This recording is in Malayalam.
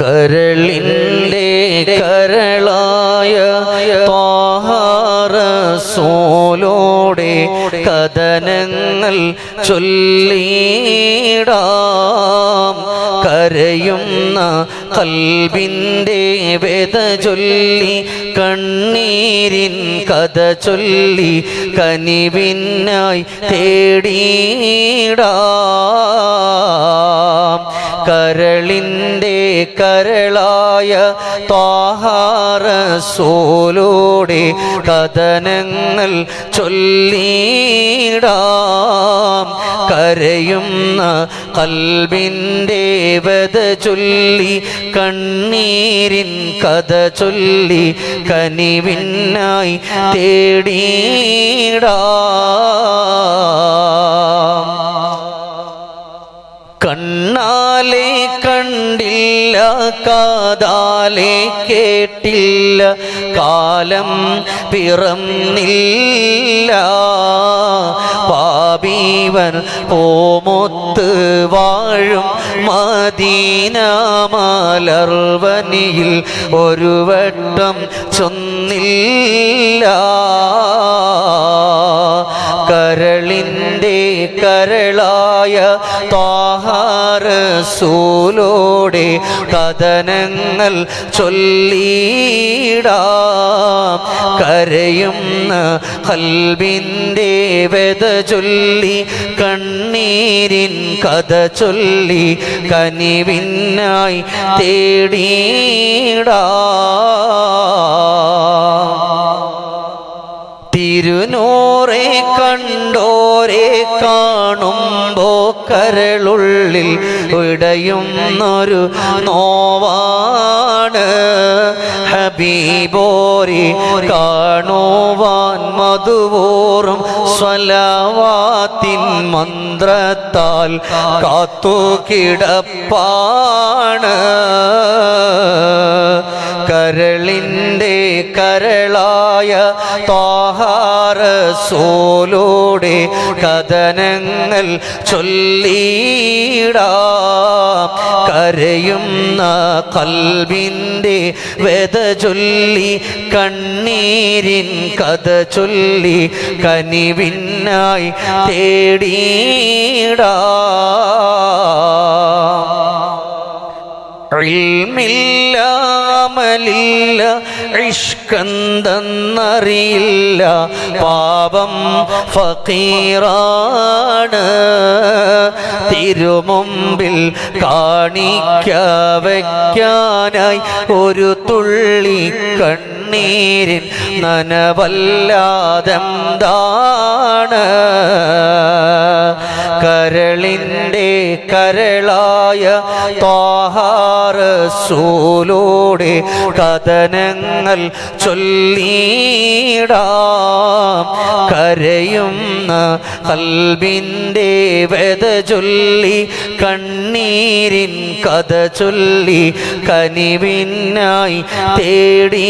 കരളിന്റെ കരളായ സോലോടെ കഥനങ്ങൾ ചൊല്ലിടാം. കരയുന്ന കൽബിന്റെ വേദ ചൊല്ലി കണ്ണീരിൻ കഥ ചൊല്ലി കനിവിനായി തേടിയിടാം. കരളിന്റെ കരളായ താഹാര സോലോടെ കഥനങ്ങൾ ചൊല്ലിടാം. കരയുന്ന കൽബിന്റെ വത ചൊല്ലി കണ്ണീരിൻ കഥ ചൊല്ലി കനിവിനായി തേടിയിടാം. കാതാലെ കേട്ടില്ല. കാലം പിറന്നില്ല. പാപീവൻ പോമൊത്ത് വാഴും മദീന മലർവനിയിൽ ഒരു വട്ടം ചൊന്നില്ല. കരളിന്റെ കരളായ താഹാര സൂലോടെ കഥനങ്ങൾ ചൊല്ലിടാം. കരയുന്ന കൽബിന്റെ വെത ചൊല്ലി കണ്ണീരിൻ കഥ ചൊല്ലി കനിവിനായി തേടിയിടാം കരളുള്ളിൽ ഇടയുന്നൊരു നോവാണ്. ഹബീബോരി കാണുവാൻ മധുവോറും സ്വലവാത്തിൻ മന്ത്രത്താൽ കാത്തു കിടപ്പാണ് കരളിന്റെ കരളായ താഹാര സോലോടെ കഥനങ്ങൾ ചൊല്ലിടാ. കരയുന്ന കൽവിന്റെ വെത ചൊല്ലി കണ്ണീരിൻ കഥ ചൊല്ലി കനിവിനായി തേടിയിടാം ഇൽമില്ല അമലില്ല ഇഷ്കന്തെന്നറിയില്ല പാപം ഫക്കീറാണ്. തിരുമുമ്പിൽ കാണിക്ക വയ്ക്കാനായി ഒരു തുള്ളി കണ്ണീരിൻ നനവല്ലാതെന്താണ്? കരളിന്റെ കരളായ താഹാര സൂലോടെ കഥനങ്ങൾ ചൊല്ലിടാം. കരയുന്ന കൽബിന്റെ വെത ചൊല്ലി കണ്ണീരിൻ കഥ ചൊല്ലി കനിവിനായി തേടിയിടാം.